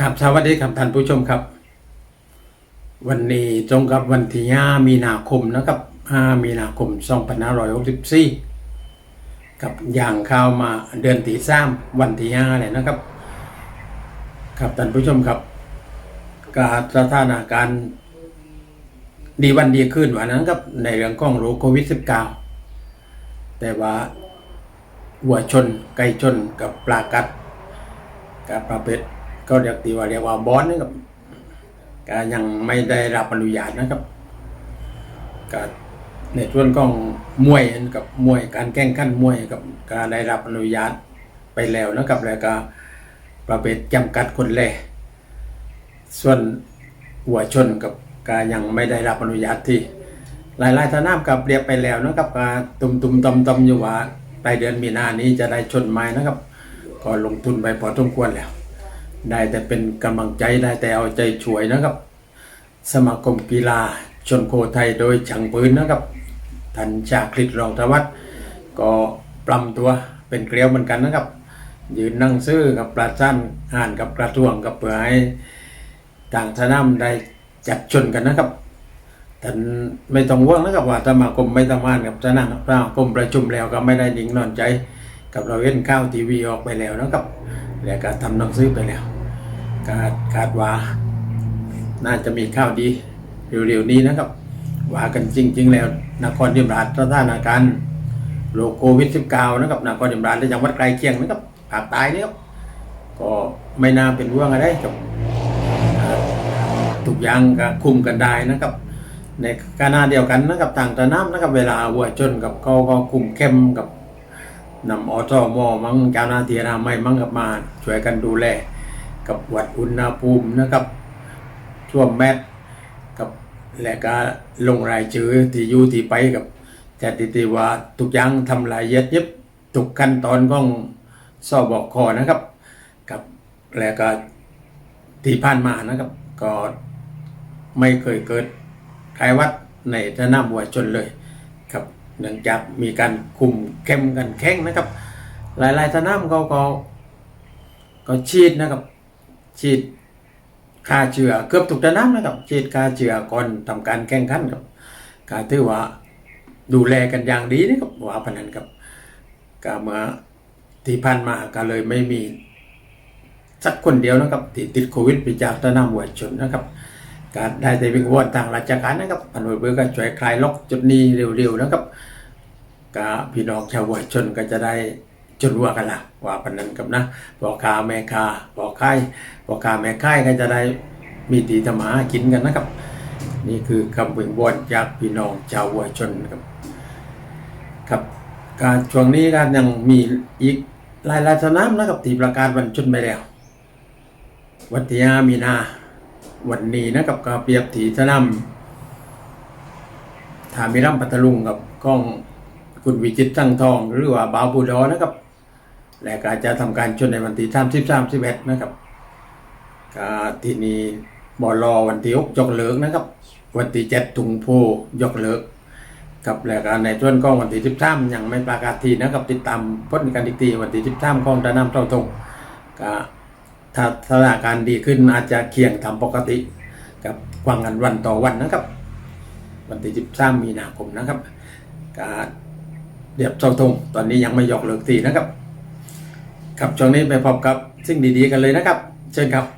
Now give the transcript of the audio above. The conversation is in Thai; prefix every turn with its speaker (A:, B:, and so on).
A: ครับสวัสดีครับท่านผู้ชมครับ วันนี้ตรงกับวันที่ 5 มีนาคมนะครับ 5 มีนาคม 2564 กับอย่างเข้าวมาเดือนที่สามวันที่5เลยนะครับ ครับท่านผู้ชมครับการสถานการณ์ดีวันดีขึ้นวันนั้นครับในเรื่องของโรคโควิด -19 แต่ว่าวัวชนไก่ชนกับปลากัดกับประเภท ก็เรียกตีว่าเรียกว่าบอนนะครับก็ยังไม่ได้รับอนุญาตนะครับก็ในส่วนของมวยกับมวยการแข่งขันมวยกับการได้รับอนุญาตไปแล้วนะครับแล้วก็ประเภทจำกัดคนแลส่วนหัวชนกับการยังไม่ได้รับอนุญาตที่ หลายๆสนามกับเรียบไปแล้วนะครับก็ตุ่มตุ่มๆตำตำๆอยู่ว่าปลายเดือนมีนานี้จะได้ชนไม้นะครับ ก็ลงทุนไปพอสมควรแล้ว ได้แต่เป็นกำลังใจได้แต่เอาใจช่วยนะครับ สมาคมกีฬาชนโคไทยโดยช่างปืนนะครับทันชาคลิตรองทวัฒน์ก็ปลำตัวเป็นเกลียวเหมือนกันนะครับ ยืนนั่งซื้อกับปราชันอ่านกับกระทรวงกับเปื่อให้ต่างสนามได้จัดชนกันนะครับท่านไม่ต้องห่วงนะครับว่าสมาคมไม่ต้องมานกับสนามสมาคมประชุมแล้วก็ไม่ได้นิ่งนอนใจ กับเราเห็นข้าวทีวีออกไปแล้วนะครับ แล้วก็ทำหนังสือไปแล้ว คาดคาดว่า น่าจะมีข้าวดีเร็วๆนี้นะครับ ว่ากันจริง ๆ แล้วนครยมราชสถานการณ์โรคโควิด -19 นะครับนครยมราชและจังหวัดใกลเคียงนะครับภาคใต้นี่ครับก็ไม่น่าเป็นห่วงอะไรกับทุกอย่างก็คุมกันได้นะครับ ในขณะเดียวกันนะครับต่างตะน้ำนะครับ เวลาวัวชนกับเขาก็คุมเข้มกับนำอสมมั่งเจ้าหน้าที่นามัยมั่งกับมาช่วยกันดูแล กับวัดอุณหภูมินะครับช่วงแมทกับและก็ลงรายชื่อที่อยู่ที่ไปกับจัดติว่าทุกอย่างทำรายเอียดยิบทุกขั้นตอนของสบคนะครับ กับและก็ที่ผ่านมานะครับ ก็ไม่เคยเกิดไข้หวัดในสนามวัวชนเลยครับเนื่องจากมีการคุมเข้มกันแข่งนะครับ หลายๆสนามเขาก็ก็ฉีดนะครับ ฉีดฆ่าเชื้อเกือบทุกสนามนะครับฉีดฆ่าเชื้อก่อนทำการแข่งขันครับก็ถือว่าดูแลกันอย่างดีนะครับว่าพนันครับก็มาที่ผ่านมาก็เลยไม่มีสักคนเดียวนะครับที่ติดโควิดไปจากสนามวัวชนนะครับการได้แต่วิงวอนทางราชการนะครับพันธุ์เบือก็ช่วยคลายล็อกจุดนี้เร็วๆนะครับก็พี่น้องชาววัวชนก็จะได้ จนวัวกันละว่าพันนั้นกับนะพอคาแม่คาพอค่ายพอคาแม่ค่ายก็จะได้มีตีธรรมากินกันนะครับ นี่คือคำวิงวอนจากพี่น้องชาววัวชนครับครับการช่วงนี้ก็ยังมีอีกหลายๆสนามนะครับที่ประกาศวันชนไปแล้ว วันที่ห้ามีนาวันนี้นะครับก็เปียบถีสนามถามิรัมปัตลุงกับกล้องคุณวิจิตตั้งทอง หรือว่าบาวบูดอนะครับ และก็จะทำการชนในวันที่สามสิบสามสิบเอ็ดนะครับก็ที่นี่บอลอวันที่หกยกเลิกนะครับ วันที่เจ็ดถุงโพยกเลิกกับและการในส่วนของวันที่สิบสามยังไม่ประกาศทีนะครับ ติดตามผลการอีกทีวันที่สิบสามของตะน้ำเท่าทงก็ถ้าสถานการณ์ดีขึ้นอาจจะเคียงทำปกติกับควางกันวันต่อวันนะครับ วันที่สิบสามมีนาคมนะครับก็เดียบเท่าทงตอนนี้ยังไม่ยกเลิกทีนะครับ ครับช่วงนี้ไปพบกับสิ่งดีๆกันเลยนะครับ เชิญครับ